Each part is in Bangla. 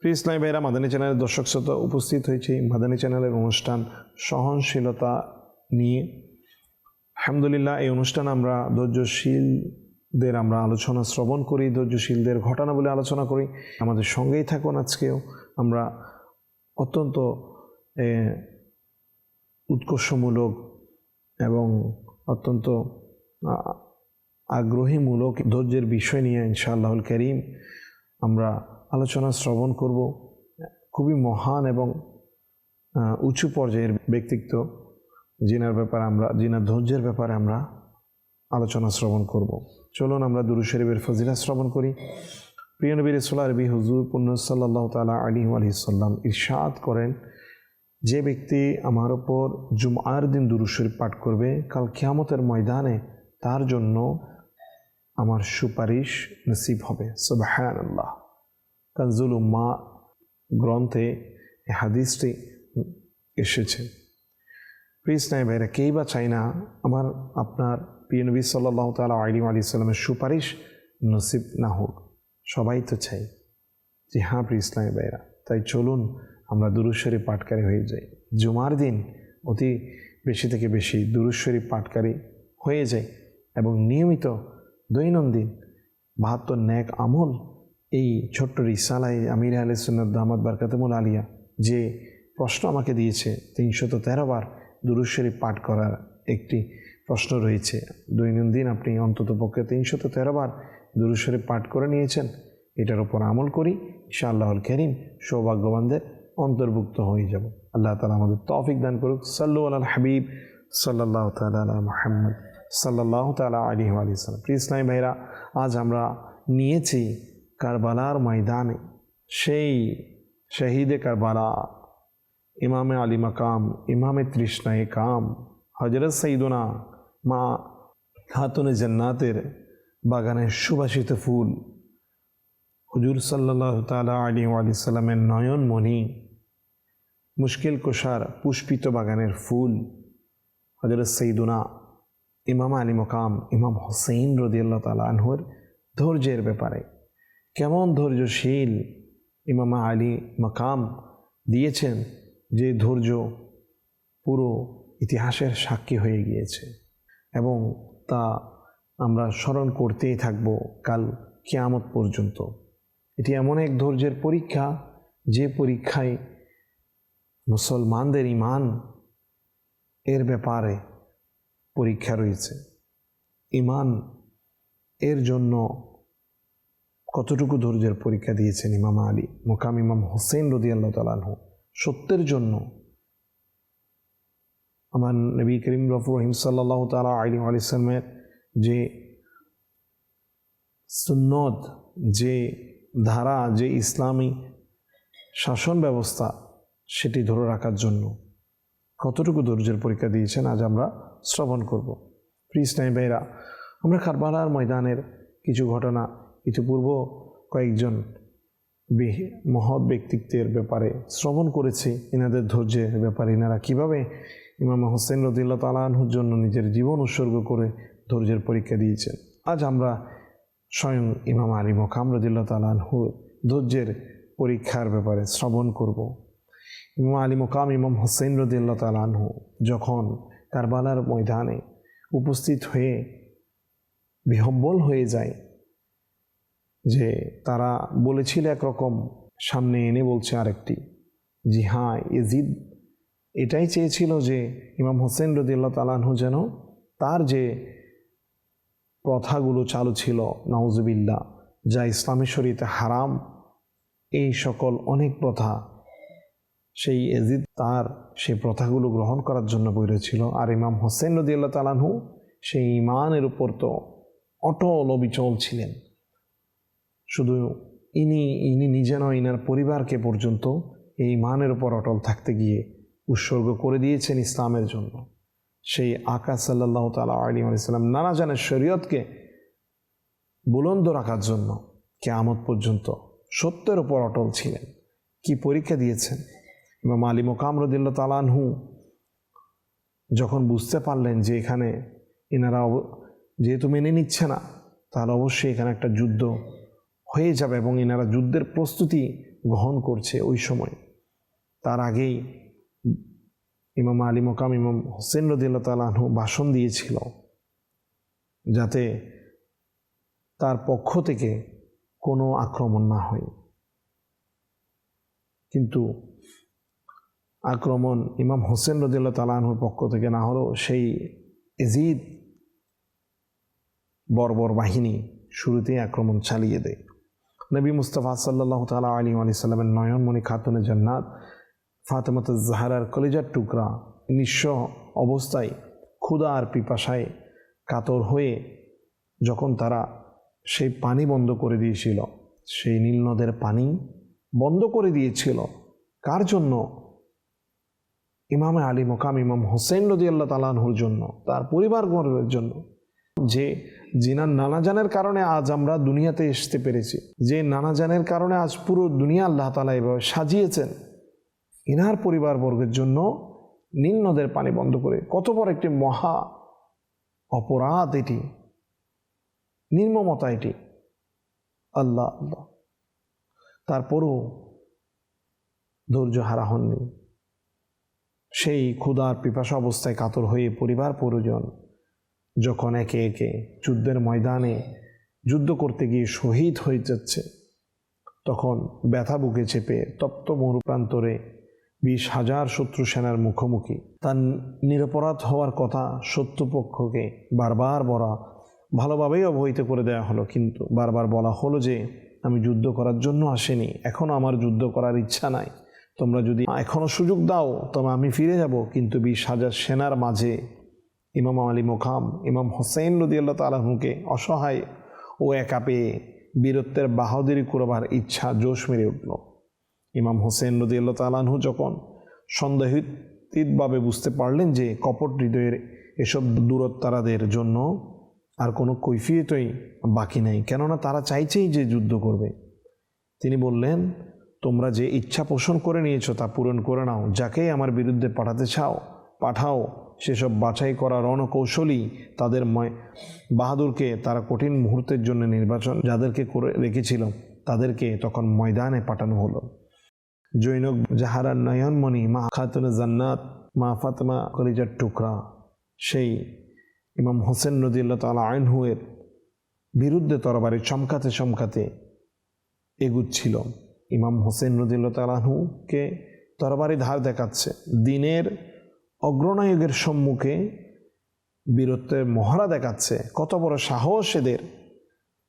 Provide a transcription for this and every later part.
প্রিয় ইসলামী ভাইরা মাদানী চ্যানেলের দর্শক শ্রোতা উপস্থিত হয়েছে। মাদানী চ্যানেলের অনুষ্ঠান সহনশীলতা নিয়ে। আলহামদুলিল্লাহ, এই অনুষ্ঠান আমরা ধৈর্যশীলদের আমরা আলোচনা শ্রবণ করি, ধৈর্যশীলদের ঘটনা বলে আলোচনা করি। আমাদের সঙ্গেই থাকুন আজকেও। আমরা অত্যন্ত উৎকর্ষমূলক এবং অত্যন্ত আগ্রহীমূলক ধৈর্যের বিষয় নিয়ে ইনশাআল্লাহুল করিম আমরা আলোচনা শ্রবণ করব। খুবই মহান এবং উঁচু পর্যায়ের ব্যক্তিত্ব, জিনার ব্যাপারে আমরা, জিনার ধৈর্যের ব্যাপারে আমরা আলোচনা শ্রবণ করব। চলুন আমরা দুরু শরীফের ফজিলা শ্রবণ করি। প্রিয় নবী রসুল্লাহ রবি হুজুর, পুণ্য সাল্লাহ তালা আলী আলহিসাল্লাম ইরশাদ করেন, যে ব্যক্তি আমার ওপর জুমআর দিন দুরু শরীফ পাঠ করবে, কাল কিয়ামতের ময়দানে তার জন্য আমার সুপারিশ নসিব হবে। সুবাহান আল্লাহ কানজুল উম্মা গ্রন্থে এই হাদিসটি এসেছে। প্লিজ নাই ভাইরা, কেই বা চাই না আমার আপনার প্রিয় নবী সাল্লাহ তালা আলিম আলি সাল্লামের সুপারিশ নসিব না হোক, সবাই তো চাই যে হ্যাঁ প্রিয় ইসলামী ভাইরা। তাই চলুন আমরা দুরুশ্বরী পাটকারী হয়ে যাই। জুমার দিন অতি বেশি থেকে বেশি দুরুশ্বরী পাটকারী হয়ে যায় এবং নিয়মিত দৈনন্দিন বাহাত্তর ন্যাক আমল এই ছোট্ট রিসালাই আমির আলী সুন্নত দামাদ বারকাতমুল আলিয়া যে প্রশ্ন আমাকে দিয়েছে, তিনশত তেরো বার দুরুশ্বরী পাঠ করার একটি প্রশ্ন রয়েছে। দৈনন্দিন আপনি অন্তত পক্ষে তিনশত তেরো বার দুরুশ্বরী পাঠ করে নিয়েছেন। এটার উপর আমল করি ঈশা আল্লাহল করিম সৌভাগ্যবানদের অন্তর্ভুক্ত হয়ে যাব। আল্লাহ তালা আমাদের তফিক দান করুক। সাল্লু আল হাবিব সাল্লাহ তালা মোহাম্মদ সাল্লাহ তালা আলী আলি সাল্লাম প্রিয় ইসলামী ভাইরা আজ আমরা নিয়েছি কারবালার ময়দানে। সেই শহীদে কারবালা, ইমামে আলী মাকাম, ইমামে তৃষ্ণায় কাম হজরত সঈদুনা মা খাতুনে জান্নাতের বাগানের সুবাসিত ফুল। হুজুর সাল্লাহ তালা আলী আলি সাল্লামের নয়নমণি, মুশকিল কোষার পুষ্পিত বাগানের ফুল। হজরত সঈদুনা, ইমাম আলী মকাম, ইমাম হোসেন রদিয়াল্লাহ তালা আনহুর ধৈর্যের ব্যাপারে। কেমন ধৈর্যশীল ইমামা আলী মাকাম দিয়েছেন যে ধৈর্য পুরো ইতিহাসের সাক্ষী হয়ে গিয়েছে এবং তা আমরা স্মরণ করতেই থাকব কাল কেয়ামত পর্যন্ত। এটি এমন এক ধৈর্যের পরীক্ষা, যে পরীক্ষায় মুসলমানদের ইমান এর ব্যাপারে পরীক্ষা রয়েছে। ইমান এর জন্য কতটুকু ধৈর্যের পরীক্ষা দিয়েছেন ইমাম আলী? মোকাম ইমাম হোসেন রদি আল্লাহ তালাহু সত্যের জন্য আমার নবী করিম রফুর রহিম সাল্লাহ তালা আলী আলিসাল্লামের যে সুন্নত, যে ধারা, যে ইসলামী শাসন ব্যবস্থা, সেটি ধরে রাখার জন্য কতটুকু ধৈর্যের পরীক্ষা দিয়েছেন আজ আমরা শ্রবণ করব। প্রিস নাই ভাইরা আমরা কারবালার ময়দানের কিছু ঘটনা ইতিপূর্ব কয়েকজন মহৎ ব্যক্তিত্বের ব্যাপারে শ্রবণ করেছি, এনাদের ধৈর্যের ব্যাপারে। এনারা কীভাবে ইমাম হোসেন রদিল্লা তালাহুর জন্য নিজের জীবন উৎসর্গ করে ধৈর্যের পরীক্ষা দিয়েছেন? আজ আমরা স্বয়ং ইমাম আলী মোকাম রদিল্লা তালাহুর ধৈর্যের পরীক্ষার ব্যাপারে শ্রবণ করব। ইমাম আলী মোকাম, ইমাম হোসেন রদিল্লা তালাহু যখন কারবালার ময়দানে উপস্থিত হয়ে বিহব্বল হয়ে যায় যে তারা বলেছিল একরকম, সামনে এনে বলছে আরেকটি। জি হ্যাঁ ইজিদ এটাই চেয়েছিল যে ইমাম হোসেন রদিল্লা তালাহু যেন তার যে প্রথাগুলো চালু ছিল নওজবিল্লা যা ইসলামী শরীতে হারাম, এই সকল অনেক প্রথা, সেই এজিদ তার সেই প্রথাগুলো গ্রহণ করার জন্য বইরেছিল আর ইমাম হোসেন রদিয়াল্লাহ তালাহু সেই ইমানের উপর তো অটল অবিচল ছিলেন। শুধু ইনি ইনি নিজে নয়, ইনার পরিবারকে পর্যন্ত এই মানের উপর অটল থাকতে গিয়ে উৎসর্গ করে দিয়েছেন ইসলামের জন্য। সেই আকা সাল্লাহ তালা আলী আলাইসাল্লাম নানা জানের শরীয়তকে বুলন্দ রাখার জন্য কেয়ামত পর্যন্ত সত্যের ওপর অটল ছিলেন। কি পরীক্ষা দিয়েছেন? ইমাম আলী মোকাম রদিল্লা তালানহু যখন বুঝতে পারলেন যে এখানে এনারা যেহেতু মেনে নিচ্ছে না, তাহলে অবশ্যই এখানে একটা যুদ্ধ হয়ে যাবে এবং এনারা যুদ্ধের প্রস্তুতি গ্রহণ করছে ওই সময়। তার আগেই ইমাম আলী মোকাম, ইমাম হোসেন রদিল্লা তালাহু ভাষণ দিয়েছিল যাতে তার পক্ষ থেকে কোনো আক্রমণ না হয়। কিন্তু আক্রমণ ইমাম হোসেন রদিল্লা তালাহুর পক্ষ থেকে না হলেও সেই এজিদ বর্বর বাহিনী শুরুতেই আক্রমণ চালিয়ে দেয়। নবী মুস্তফা সাল্লাহ তালা আলী আলি সাল্লামের নয়নমণি খাতুনে জান্নাত ফাতেমাত জাহারার কলেজার টুকরা, নিঃস্ব অবস্থায় ক্ষুদা আর পিপাসায় কাতর হয়ে যখন তারা সেই পানি বন্ধ করে দিয়েছিল, সেই নীল নদের পানি বন্ধ করে দিয়েছিল, কার জন্য? ইমামে আলী মোকাম ইমাম হোসেন রদি আল্লাহ তালানহুর জন্য, তার পরিবারবর্গের জন্য, যে জিনার নানাজানের কারণে আজ আমরা দুনিয়াতে আসতে পেরেছি। যে নানা নানাজানের কারণে আজ পুরো দুনিয়া আল্লাহ তালা এভাবে সাজিয়েছেন। ইনার পরিবারবর্গের জন্য নীল নদের পানি বন্ধ করে। কত বড় একটি মহা অপরাধ এটি। নির্মমতা এটি। আল্লাহ আল্লাহ। তারপরও ধৈর্য হারা হননি। সেই ক্ষুধার পিপাসা অবস্থায় কাতর হয়ে পরিবার, পরিজন যখন একে একে যুদ্ধের ময়দানে যুদ্ধ করতে গিয়ে শহীদ হয়ে যাচ্ছে, তখন ব্যথা বুকে চেপে তপ্ত মরুপ্রান্তরে বিশ হাজার শত্রু সেনার মুখোমুখি। তার নিরপরাধ হওয়ার কথা শত্রুপক্ষকে বারবার বলা, ভালোভাবেই অবহিত করে দেওয়া হলো। কিন্তু বারবার বলা হলো যে, আমি যুদ্ধ করার জন্য আসেনি এখনও আমার যুদ্ধ করার ইচ্ছা নাই। তোমরা যদি এখনও সুযোগ দাও, তবে আমি ফিরে যাব। কিন্তু বিশ হাজার সেনার মাঝে ইমাম আলী মোকাম, ইমাম হোসেন রদিয়াল্লাহ তালাহুকে অসহায় ও একা পেয়ে বীরত্বের বাহাদুরি করবার ইচ্ছা জোশ মেরে উঠল। ইমাম হোসেন রদিয়াল্লাহ তালাহু যখন সন্দেহিতভাবে বুঝতে পারলেন যে কপট হৃদয়ের এসব দূরত্বারাদের জন্য আর কোনো কৈফিয়তই বাকি নেই, কেননা তারা চাইছেই যে যুদ্ধ করবে। তিনি বললেন, তোমরা যে ইচ্ছা পোষণ করে নিয়েছো তা পূরণ করে নাও, যাকেই আমার বিরুদ্ধে পাঠাতে চাও, পাঠাও। সেসব বাছাই করা রণকৌশলী তাদের ময়, বাহাদুরকে তারা কঠিন মুহূর্তের জন্য নির্বাচন, যাদেরকে করে রেখেছিল, তাদেরকে তখন ময়দানে পাঠানো হলো। জৈনক জাহারার নয়নমণি মা খাতুন জান্নাত, মা ফাতেমা কলিজার টুকরা, সেই ইমাম হোসেন নদিল্লা তালা আইনহুয়ের বিরুদ্ধে তরবারি চমকাতে চমকাতে এগুচ্ছিল। ইমাম হোসেন রদিল্লা তালাহুকে তরবারি ধার দেখাচ্ছে। দিনের অগ্রনায়কের সম্মুখে বীরত্বের মহড়া দেখাচ্ছে। কত বড় সাহস এদের।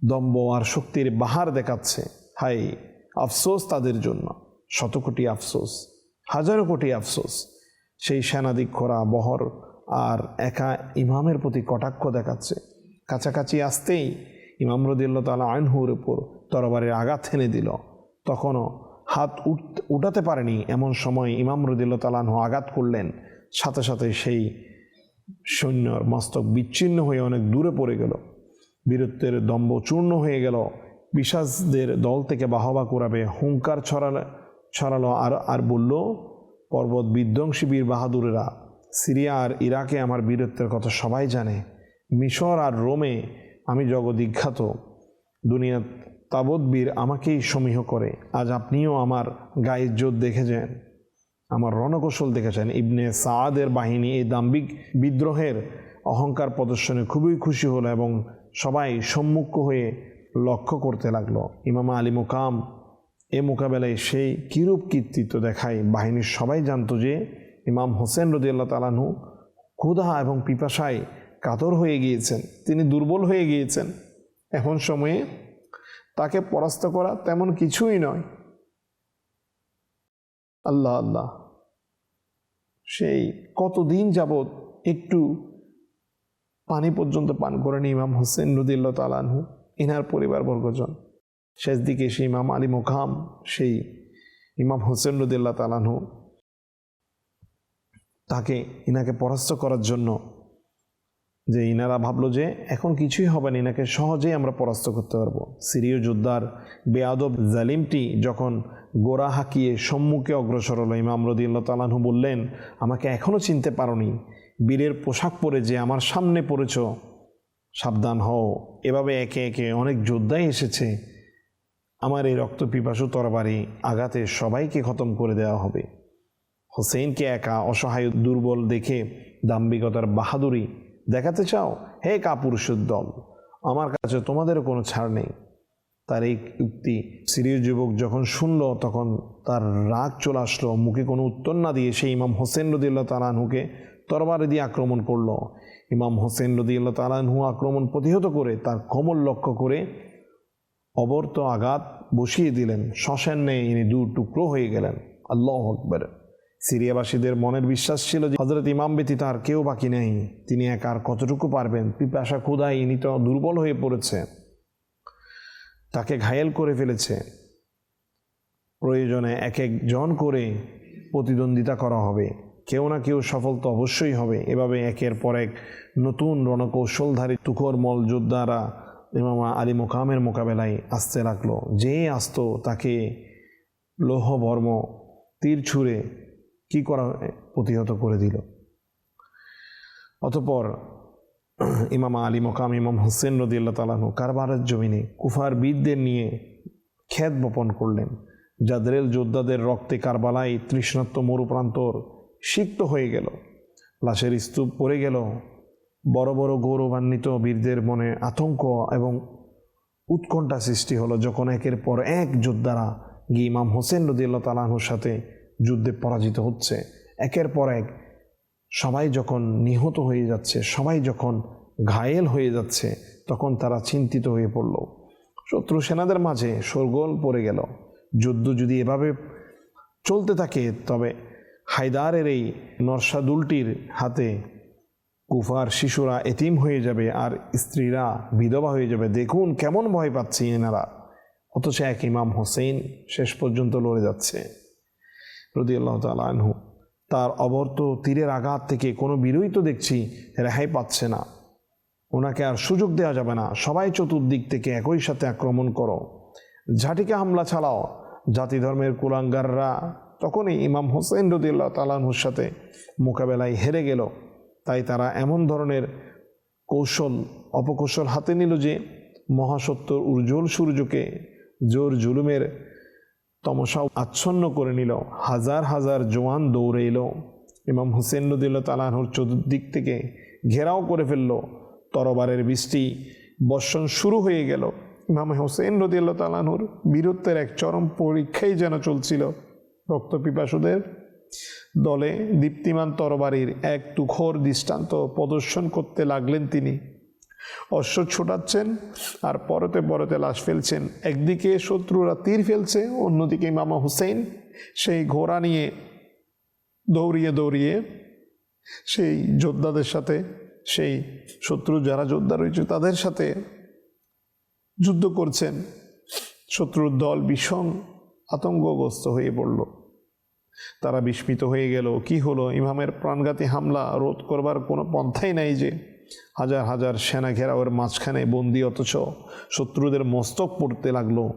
দম্ব আর শক্তির বাহার দেখাচ্ছে। হাই, আফসোস তাদের জন্য। শত কোটি আফসোস, হাজারো কোটি আফসোস। সেই সেনাধিক্ষরা বহর আর একা ইমামের প্রতি কটাক্ষ দেখাচ্ছে। কাছাকাছি আসতেই ইমাম রদিল্লা তালা আইনহুর উপর তরবারের আঘাত হেনে দিল। তখনও হাত উঠ, উঠাতে পারেনি। এমন সময় ইমাম রদিল্লা তালানহু আঘাত করলেন। সাথে সাথে সেই সৈন্যর মস্তক বিচ্ছিন্ন হয়ে অনেক দূরে পড়ে গেল। বীরত্বের দম্ভ চূর্ণ হয়ে গেল। পিসাজদের দল থেকে বাহবা করাবে হুঙ্কার ছড়ালে ছড়ালো আর আর বলল, পর্বত বিধ্বংসী বীর বাহাদুরেরা, সিরিয়া আর ইরাকে আমার বীরত্বের কথা সবাই জানে। মিশর আর রোমে আমি জগবিখ্যাত দুনিয়া তাবৎ বীর আমাকেই সমীহ করে। আজ আপনিও আমার গায়ের জোর দেখেছেন। আমার রণকৌশল দেখেছেন। ইবনে সাদের বাহিনী এই দাম্বিক বিদ্রোহের অহংকার প্রদর্শনে খুবই খুশি হলো এবং সবাই সম্মুখ হয়ে লক্ষ্য করতে লাগল। ইমাম আলী মোকাম এ মোকাবেলায় সেই কিরূপ কীর্তিত্ব দেখায় বাহিনীর সবাই জানতো যে ইমাম হোসেন রদিয়াল্লাহ তালানহু ক্ষুধা এবং পিপাসায় কাতর হয়ে গিয়েছেন। তিনি দুর্বল হয়ে গিয়েছেন। এখন সময়ে তাকে পরাস্ত করা তেমন কিছুই নয়। আল্লাহ আল্লাহ। সেই কতদিন যাবৎ একটু পানি পর্যন্ত পান করেন ইমাম হোসেন রদিল্লা তালানহু ইনার পরিবার বর্গজন শেষ দিকে সেই ইমাম আলী মোকাম, সেই ইমাম হোসেন রদিল্লা তালানহু তাকে ইনাকে পরাস্ত করার জন্য যে ইনারা ভাবলো যে এখন কিছুই হবে না, ইনাকে সহজেই আমরা পরাস্ত করতে পারব। সিরীয় যোদ্ধার বেয়াদব জালিমটি যখন গোড়া হাঁকিয়ে সম্মুখে অগ্রসর হলো। ইমাম রদিল্লা তালানহু বললেন, আমাকে এখনও চিনতে পারোনি। বীরের পোশাক পরে যে আমার সামনে পড়েছ, সাবধান হও। এভাবে একে একে অনেক যোদ্ধাই এসেছে। আমার এই রক্ত পিপাসু তরবারি আঘাতে সবাইকে খতম করে দেওয়া হবে। হোসেনকে একা অসহায় দুর্বল দেখে দাম্ভিকতার বাহাদুরি দেখাতে চাও? হে কাপুরুষের দল আমার কাছে তোমাদেরও কোনো ছাড় নেই। তার এই উক্তি সিরিয় যুবক যখন শুনল, তখন তার রাগ চলে আসলো, মুখে কোনো উত্তর না দিয়ে সেই ইমাম হোসেন রদিল্লা তালানহুকে তরবারি দিয়ে আক্রমণ করল। ইমাম হোসেন রদিল্লা তালানহু আক্রমণ প্রতিহত করে তার কোমল লক্ষ্য করে অবর্ত আঘাত বসিয়ে দিলেন। শ্মশান নেই, ইনি দু টুকরো হয়ে গেলেন। আল্লাহ আকবর। সিরিয়াবাসীদের মনের বিশ্বাস ছিল যে হজরত ইমাম ব্যতীত আর কেউ বাকি নেই। তিনি একা আর কতটুকু পারবেন? পিপাসা ক্ষুদায় ইনি তো দুর্বল হয়ে পড়েছে তাকে ঘায়েল করে ফেলেছে। প্রয়োজনে এক একজন করে প্রতিদ্বন্দ্বিতা করা হবে। কেউ না কেউ সফল তো অবশ্যই হবে। এভাবে একের পর এক নতুন রণকৌশলধারী তুখর মল যোদ্ধারা ইমামা আলী মোকামের মোকাবেলায় আসতে লাগল। যে আসতো তাকে লৌহ বর্ম তীর ছুঁড়ে কী করা প্রতিহত করে দিল? অতপর ইমাম আলী মোকাম ইমাম হোসেন রদিল্লা তালাহু কারবারের জমিনে কুফার বীরদের নিয়ে খ্যাত বপন করলেন। যাদের যোদ্ধাদের রক্তে কারবালাই তৃষ্ণাত্ম মরুপ্রান্তর সিক্ত হয়ে গেল। লাশের স্তূপ পড়ে গেল। বড় বড় গৌরবান্বিত বীরদের মনে আতঙ্ক এবং উৎকণ্ঠা সৃষ্টি হলো যখন একের পর এক যোদ্ধারা গিয়ে ইমাম হোসেন রদিল্লা তালাহুর সাথে যুদ্ধে পরাজিত হচ্ছে। একের পর এক সবাই যখন নিহত হয়ে যাচ্ছে, সবাই যখন ঘায়েল হয়ে যাচ্ছে, তখন তারা চিন্তিত হয়ে পড়ল। শত্রু সেনাদের মাঝে শোরগোল পড়ে গেল। যুদ্ধ যদি এভাবে চলতে থাকে, তবে হায়দারের এই নরসাদুলটির হাতে কুফার শিশুরা এতিম হয়ে যাবে আর স্ত্রীরা বিধবা হয়ে যাবে। দেখুন কেমন ভয় পাচ্ছে এনারা। অথচ এক ইমাম হোসেন শেষ পর্যন্ত লড়ে যাচ্ছে। রদি আল্লাহ তালহু তার অবর্ত তীরের আঘাত থেকে কোনো বিরোহী তো দেখছি রেহাই পাচ্ছে না। ওনাকে আর সুযোগ দেওয়া যাবে না। সবাই চতুর্দিক থেকে একই সাথে আক্রমণ করো। ঝাঁটিকে হামলা ছাড়াও জাতি ধর্মের কুলাঙ্গাররা তখনই ইমাম হোসেন রদিল্লাহ তালানহুর সাথে মোকাবেলায় হেরে গেল। তাই তারা এমন ধরনের কৌশল, অপকৌশল হাতে নিল যে মহাসত্যর উজ্জ্বল সূর্যকে জোর জুলুমের তমসা আচ্ছন্ন করে নিল। হাজার হাজার জোয়ান দৌড়ে এলো। ইমাম হুসেন রদিল্লা তালাহুর চতুর্দিক থেকে ঘেরাও করে ফেলল। তরবারের বৃষ্টি, বর্ষণ শুরু হয়ে গেল। ইমাম হোসেন রদিল্লা তালাহুর বীরত্বের এক চরম পরীক্ষাই যেন চলছিল। রক্তপিপাসুদের দলে দীপ্তিমান তরবারির এক তুখোর দৃষ্টান্ত প্রদর্শন করতে লাগলেন তিনি। অশ্ব ছোটাচ্ছেন আর পরতে পরতে লাশ ফেলছেন। একদিকে শত্রুরা তীর ফেলছে, অন্যদিকে মামা হুসেন সেই ঘোড়া নিয়ে দৌড়িয়ে দৌড়িয়ে সেই যোদ্ধাদের সাথে, সেই শত্রু যারা যোদ্ধা রয়েছে তাদের সাথে যুদ্ধ করছেন। শত্রুর দল ভীষণ আতঙ্কগ্রস্ত হয়ে পড়ল। তারা বিস্মিত হয়ে গেল, কি হলো? ইমামের প্রাণঘাতী হামলা রোধ করবার কোনো পন্থাই নাই যে হাজার হাজার সেনা ঘেরাওয়ের মাঝখানে বন্দি অথচ শত্রুদের মস্তক পড়তে লাগল।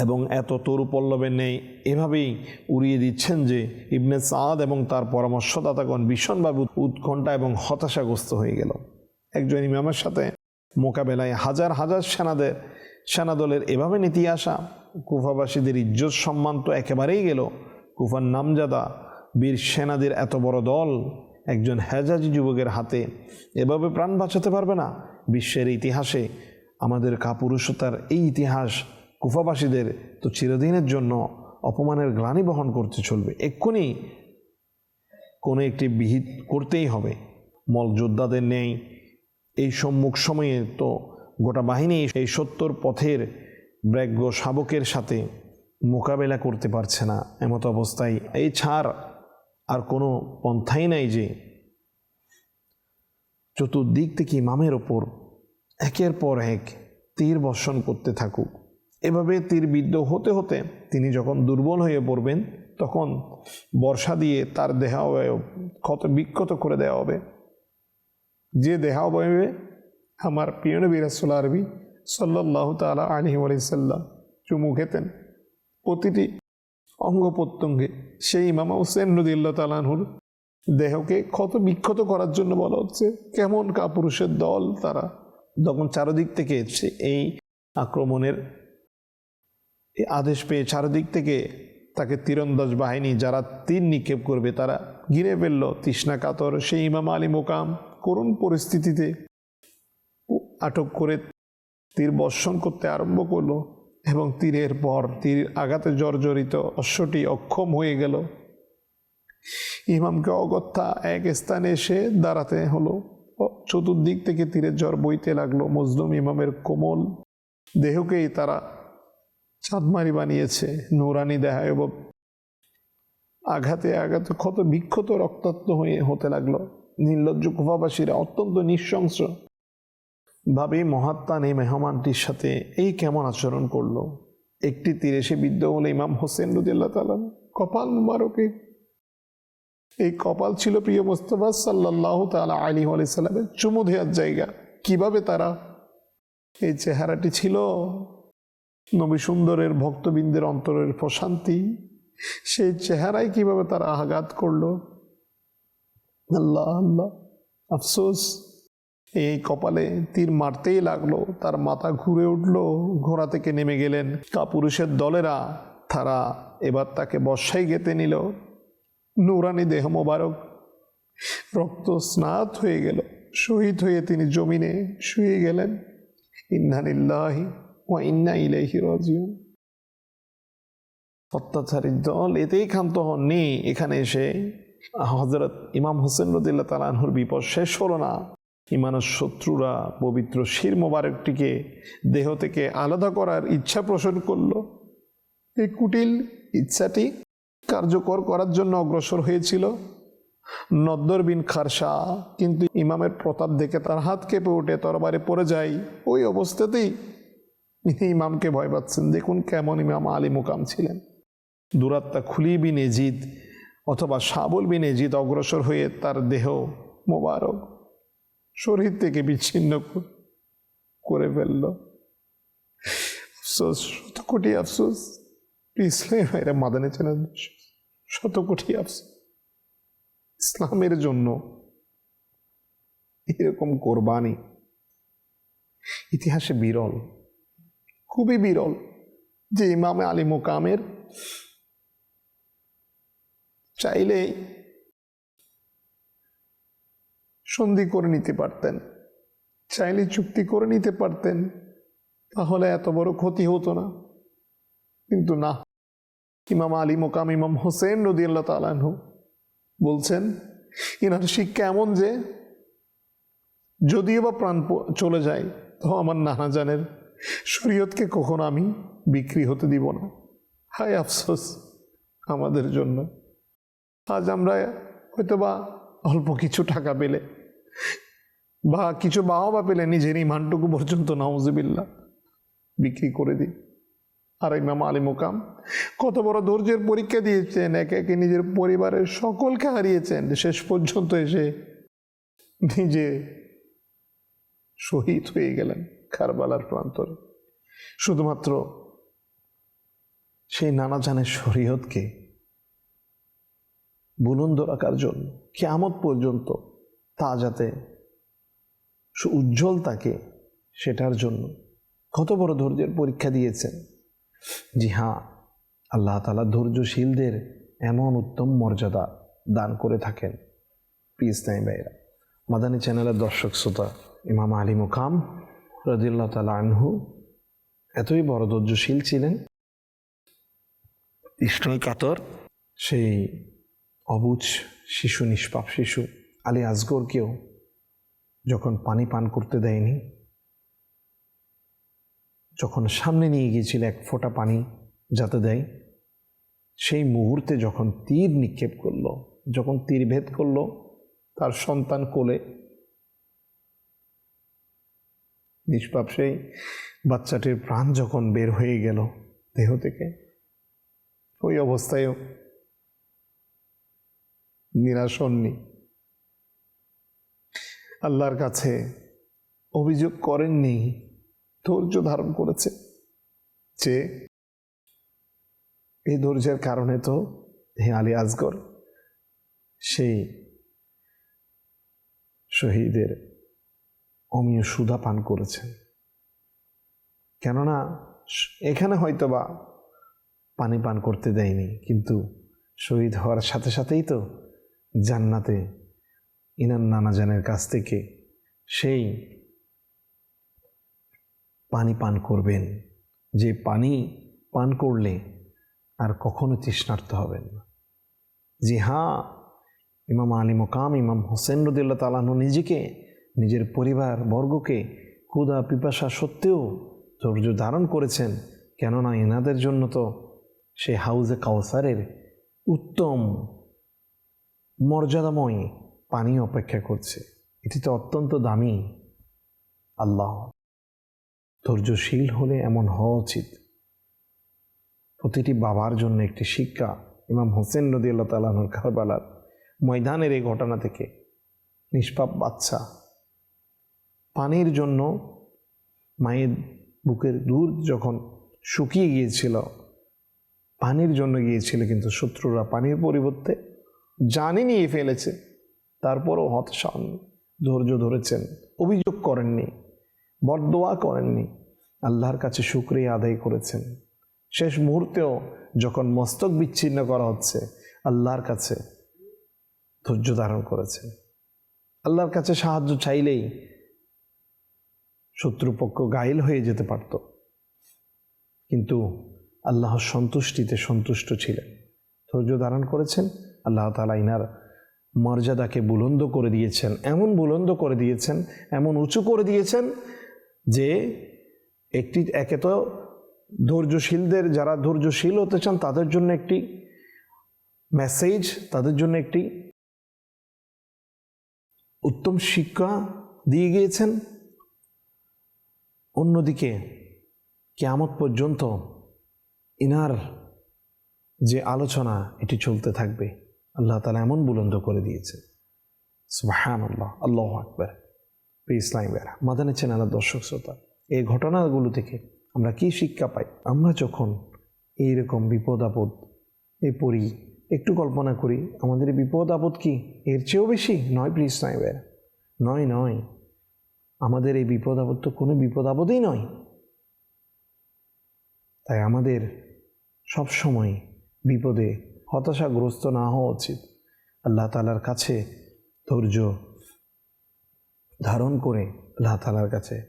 এবং এত তরু পল্লবের নেই। এভাবেই উড়িয়ে দিচ্ছেন যে ইবনে সাদ এবং তার পরামর্শদাতাগণ ভীষণভাবে উৎকণ্ঠা এবং হতাশাগ্রস্ত হয়ে গেল। একজন ইমামের সাথে মোকাবেলায় হাজার হাজার সেনাদের, সেনাদলের এভাবে নীতি আসা, কুফাবাসীদের ইজ্জত সম্মান তো একেবারেই গেল। কুফার নামজাদা বীর সেনাদের এত বড় দল একজন হেজাজি যুবকের হাতে। এভাবে প্রাণ বাঁচাতে পারবে না। বিশ্বের ইতিহাসে আমাদের কাপুরুষতার এই ইতিহাস কুফাবাসীদের তো চিরদিনের জন্য অপমানের গ্লানি বহন করতে চলবে। এক্ষুনি কোনো একটি বিহিত করতেই হবে। মল যোদ্ধাদের নেই এই সম্মুখ সময়ে তো গোটা বাহিনী এই সত্তর পথের ব্যাগ্য শাবকের সাথে মোকাবেলা করতে পারছে না। এমত অবস্থায় এই ছাড় আর কোনো পন্থাই নাই যে চতুর্দিক থেকে ইমামের ওপর একের পর এক তীর বর্ষণ করতে থাকুক। এভাবে তীর বিদ্ধ হতে হতে তিনি যখন দুর্বল হয়ে পড়বেন, তখন বর্ষা দিয়ে তার দেহাবয়ব ক্ষত বিক্ষত করে দেওয়া হবে। যে দেহাবয়বে আমার প্রিয় নবী আরবি সাল্লাহ তালা আলী আলাইসাল্লাম চুমু খেতেন, প্রতিটি অঙ্গ প্রত্যঙ্গে সেই ইমামা হুসেন নদীল্লা তালানহুর দেহকে ক্ষত বিক্ষত করার জন্য বলা হচ্ছে, কেমন কাপুরুষের দল তারা? তখন চারদিক থেকে এই আক্রমণের আদেশ পেয়ে চারদিক থেকে তাকে তীরন্দাজ বাহিনী, যারা তীর নিক্ষেপ করবে, তারা গিরে ফেলল। তৃষ্ণা কাতর, সেই ইমাম আলী মোকাম করুণ পরিস্থিতিতে আটক করে তীর বর্ষণ করতে আরম্ভ করল। এবং তীরের পর তীর আঘাতে জর্জরিত অশ্বটি অক্ষম হয়ে গেল। ইমামকে অগত্যা এক স্থানে এসে দাঁড়াতে হলো চতুর্দিক থেকে তীরের জ্বর বইতে লাগল। মজলুম ইমামের কোমল দেহকেই তারা চাঁদমারি বানিয়েছে। নৌরানি দেহায় এবং আঘাতে আঘাতে ক্ষত বিক্ষত রক্তাক্ত হয়ে হতে লাগল। নির্লজ্জ কুফাবাসীরা অত্যন্ত নৃশংস ভাবে মহাত্মান এই মেহমানটির সাথে। এই কেমন আচরণ করল? একটি তীর এসে বিদ্ধ হলো ইমাম হোসেন রুদিল্লা তালাম কপাল মুবারকে। এই কপাল ছিল প্রিয় মোস্তফা সাল্লাহ তালা আলী আলাইসাল্লামের চুমু দেওয়ার জায়গা। কীভাবে তারা এই চেহারাটি ছিল? নবী সুন্দরের ভক্তবৃন্দের অন্তরের প্রশান্তি। সেই চেহারায় কীভাবে তারা আঘাত করল? আল্লাহ আল্লাহ, আফসোস। এই কপালে তীর মারতেই লাগল, তার মাথা ঘুরে উঠল, ঘোড়া থেকে নেমে গেলেন। কাপুরুষের দলেরা, তারা এবার তাকে বর্ষায় গেতে নিল। নুরানি দেহ মোবারক, রক্ত স্নাত হয়ে গেল। শহীদ হয়ে তিনি জমিনে শুয়ে গেলেন। ইন্নানিল্লাহি ও ইন্না ইলাইহি রাজিউন। অত্যাচারীর দল এতেই ক্ষান্ত হননি। এখানে এসে হজরত ইমাম হোসেন রদিল্লা তালানহুর বিপদ শেষ হলো না। ইমানের শত্রুরা পবিত্র শির মোবারকটিকে দেহ থেকে আলাদা করার ইচ্ছা পোষণ করল। এই কুটিল ইচ্ছাটি কার্যকর করার জন্য অগ্রসর হয়েছিল। নদ্দর বিন খারসা কিন্তু ইমামের প্রতাপ দেখে তার হাত কেঁপে উঠে তরবারে পড়ে যায়। ওই অবস্থাতেই ইমামকে ভয় পাচ্ছেন, দেখুন কেমন ইমাম আলী মুকাম ছিলেন। দুরাত্মা খুলি বিন এজিদ অথবা সাবল বিন এজিদ অগ্রসর হয়ে তার দেহ মোবারক শরীর থেকে বিচ্ছিন্ন করে ফেলল। আফসোস, শত কোটি আফসোস। ইসলাম এরা মাদানে চেনার শত কোটি আফসোস। ইসলামের জন্য এরকম কোরবানি ইতিহাসে বিরল, খুবই বিরল। যে ইমামে আলী মোকামের চাইলেই সন্ধি করে নিতে পারতেন। চাইলে চুক্তি করে নিতে পারতেন। তাহলে এত বড় ক্ষতি হতো না। কিন্তু না। ইমাম আলী মোকাম ইমাম হোসেন রদি আল্লাহ তালানহু বলছেন, ইনার শিক্ষা এমন যে, যদিও বা প্রাণ চলে যায় তো আমার নানা জানের শরীয়তকে কখনো আমি বিক্রি হতে দিব না। হায় আফসোস আমাদের জন্য। আজ আমরা হয়তোবা অল্প কিছু টাকা পেলে বা কিছু বাহবা পেলে নিজের ইমানটুকু পর্যন্ত নাউজিবিল্লা বিক্রি করে দিই। আর ইমাম আলী মোকাম কত বড় ধৈর্যের পরীক্ষা দিয়েছেন, একে একে নিজের পরিবারের সকলকে হারিয়েছেন শেষ পর্যন্ত এসে নিজে শহীদ হয়ে গেলেন খারবালার প্রান্তরে। শুধুমাত্র সেই নানা জানের শরীয়তকে বুলন্দ রাখার জন্য, কেয়ামত পর্যন্ত তা যাতে সু- উজ্জ্বল তাকে সেটার জন্য। কত বড় ধৈর্যের পরীক্ষা দিয়েছেন। জি হ্যাঁ আল্লাহ তালা ধৈর্যশীলদের এমন উত্তম মর্যাদা দান করে থাকেন। পিস নাই ভাইরা মাদানী চ্যানেলের দর্শক শ্রোতা, ইমাম আলী মুকাম রদিল্লাহ তালা আনহু এতই বড় ধৈর্যশীল ছিলেন। ইষ্টই কাতর, সেই অবুজ শিশু, নিষ্পাপ শিশু আলী আসগরকেও যখন পানি পান করতে দেয়নি, যখন সামনে নিয়ে গিয়েছিল এক ফোঁটা পানি যাতে দেয়, সেই মুহূর্তে যখন তীর নিক্ষেপ করল, যখন তীর ভেদ করল, তার সন্তান কোলে, নিষ্পাপ সেই বাচ্চাটির প্রাণ যখন বের হয়ে গেল দেহ থেকে, ওই অবস্থায়ও নিরাশ আল্লাহর কাছে অভিযোগ করেননি, ধৈর্য ধারণ করেছে যে এই ধৈর্যের কারণে তো হে আলী আজগর, সেই শহীদের অমীয় সুধা পান করেছেন। কেননা এখানে হয়তোবা পানি পান করতে দেয়নি, কিন্তু শহীদ হওয়ার সাথে সাথেই তো জান্নাতে ইনান নানাজানের কাছ থেকে সেই পানি পান করবেন। যে পানি পান করলে আর কখনো তৃষ্ণার্ত হবেন না। জি হ্যাঁ ইমাম আলী মোকাম, ইমাম হোসেন রদুল্লাহ তালাহু নিজেকে, নিজের পরিবার বর্গকে ক্ষুদা পিপাসা সত্ত্বেও ধৈর্য ধারণ করেছেন। কেননা এনাদের জন্য তো সে হাউজে কাউসারের উত্তম মর্যাদাময় পানি অপেক্ষা করছে। এটি তো অত্যন্ত দামি। আল্লাহ ধৈর্যশীল হলে এমন হওয়া উচিত। প্রতিটি বাবার জন্য একটি শিক্ষা। ইমাম হোসেন নদী আল্লাহ তালাহর কারবালার ময়দানের এই ঘটনা থেকে। নিষ্পাপ বাচ্চা। পানির জন্য মায়ের বুকের দুধ যখন শুকিয়ে গিয়েছিল, পানির জন্য গিয়েছিল, কিন্তু শত্রুরা পানির পরিবর্তে জানি নিয়ে ফেলেছে। তারপরও হতাশা হননি ধৈর্য ধরেছেন, অভিযোগ করেননি বরদোয়া করেননি, আল্লাহর কাছে শুক্রিয়া আদায় করেছেন। শেষ মুহূর্তেও যখন মস্তক বিচ্ছিন্ন করা হচ্ছে, আল্লাহর কাছে ধৈর্য ধারণ করেছে আল্লাহর কাছে সাহায্য চাইলেই শত্রুপক্ষ গাইল হয়ে যেতে পারত। কিন্তু আল্লাহর সন্তুষ্টিতে সন্তুষ্ট ছিলেন। ধৈর্য ধারণ করেছেন, আল্লাহ তালা ইনার মর্যাদাকে বুলন্দ করে দিয়েছেন, এমন বুলন্দ করে দিয়েছেন, এমন উঁচু করে দিয়েছেন যে একটি, একে তো ধৈর্যশীলদের, যারা ধৈর্যশীল হতে চান তাদের জন্য একটি মেসেজ তাদের জন্য একটি উত্তম শিক্ষা দিয়ে গিয়েছেন। অন্যদিকে কেয়ামত পর্যন্ত ইনার যে আলোচনা, এটি চলতে থাকবে। আল্লাহ তালা এমন বুলন্দ করে দিয়েছে। সুবাহান আল্লাহ আল্লাহ আকবর ইসলামের মাদানের চ্যানেলের দর্শক শ্রোতা, এই ঘটনাগুলো থেকে আমরা কি শিক্ষা পাই? আমরা যখন এইরকম বিপদ আপদ এ পড়ি, একটু কল্পনা করি, আমাদের বিপদ আপদ কি? এর চেয়েও বেশি? নয় প্লিজ ইসলামের নয় নয়। আমাদের এই বিপদ আপদ তো কোনো বিপদ আপদেই নয়। তাই আমাদের সব সময় বিপদে হতাশাগ্রস্ত না হওয়া উচিত। আল্লাহ তালার কাছে ধৈর্য ধারণ করে আল্লাহ তালার কাছে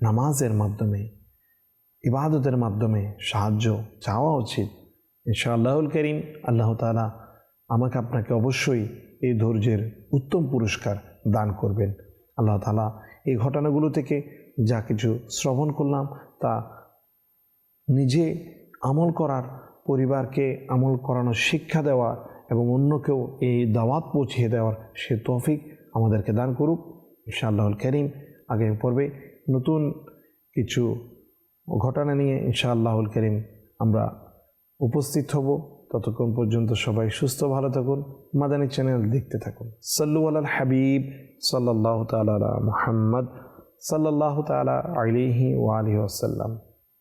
নামাজের মাধ্যমে, ইবাদতের মাধ্যমে সাহায্য চাওয়া উচিত। ইনশাআল্লাহুল করিম আল্লাহ তালা আমাকে আপনাকে অবশ্যই এই ধৈর্যের উত্তম পুরস্কার দান করবেন। আল্লাহ তালা এই ঘটনাগুলো থেকে যা কিছু শ্রবণ করলাম তা নিজে আমল করার পরিবারকে আমল করানোর শিক্ষা দেওয়া এবং অন্যকেও এই দাওয়াত পৌঁছিয়ে দেওয়ার সে তৌফিক আমাদেরকে দান করুক। ইনশাআল্লাহুল করিম আগামী পর্বে নতুন কিছু ঘটনা নিয়ে ইনশাআল্লাহুল করিম আমরা উপস্থিত হব। ততক্ষণ পর্যন্ত সবাই সুস্থ, ভালো থাকুন। মাদানী চ্যানেল দেখতে থাকুন। সাল্লু আল হাবিব সাল্লাহ তালা মুহাম্মদ সাল্লাহ তালা আলিহি ওয়ালি ওয়াসাল্লাম।